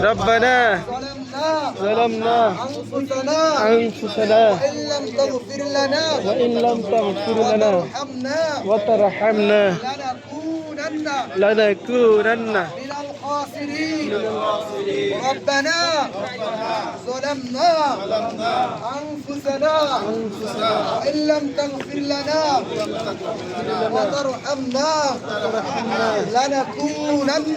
ربنا ظلمنا أنفسنا أنفسنا وإن لم تغفر لنا وإن لم تغفر لنا وترحمنا وترحمنا لنكونن لنكونن من الخاسرين ربنا ظلمنا أنفسنا وإن لم تغفر لنا وترحمنا لنكونن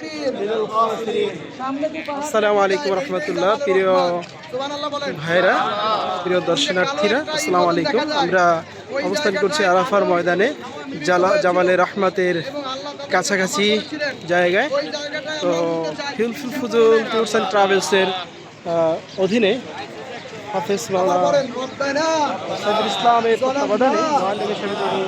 আসসালামু আলাইকুম রহমতুল্লাহ প্রিয় ভাইরা প্রিয় দর্শনার্থীরা আসসালামু আলাইকুম আমরা অবস্থান করছি আরাফার ময়দানে জালা জামালে রহমাতের কাছাকাছি জায়গায় তো ফিলফুল ফুজুল ট্যুরস অ্যান্ড ট্রাভেলসের অধীনে হাফেজ ইসলামের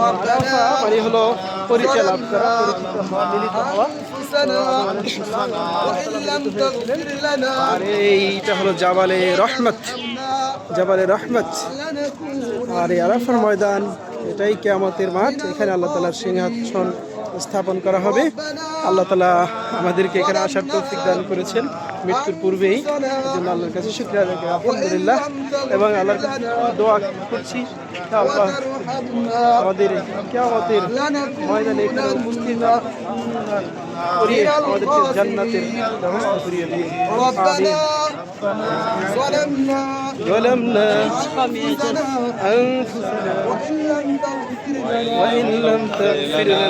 মাদ্রাসা মানে হলো পরিচয় লাভ করা মিলিত হওয়া এইটা হলো জাবালে রহমত জাবালে রহমত আর এই আরাফার ময়দান এটাই কেয়ামতের মাঠ এখানে আল্লাহ তালার সিংহাসন স্থাপন করা হবে আল্লাহ তালা আমাদেরকে এখানে আসার তৌফিক দান করেছেন মৃত্যুর পূর্বেই জন্য আল্লাহর কাছে শুক্রিয়া আদায় করি আলহামদুলিল্লাহ এবং আল্লাহর কাছে দোয়া করছি আমাদের কেমতের ময়দানে এখানে করিয়ে আমাদের জান্নাতের ব্যবস্থা করিয়ে দিয়ে ظلمنا أنفسنا وإن لم تغفر لنا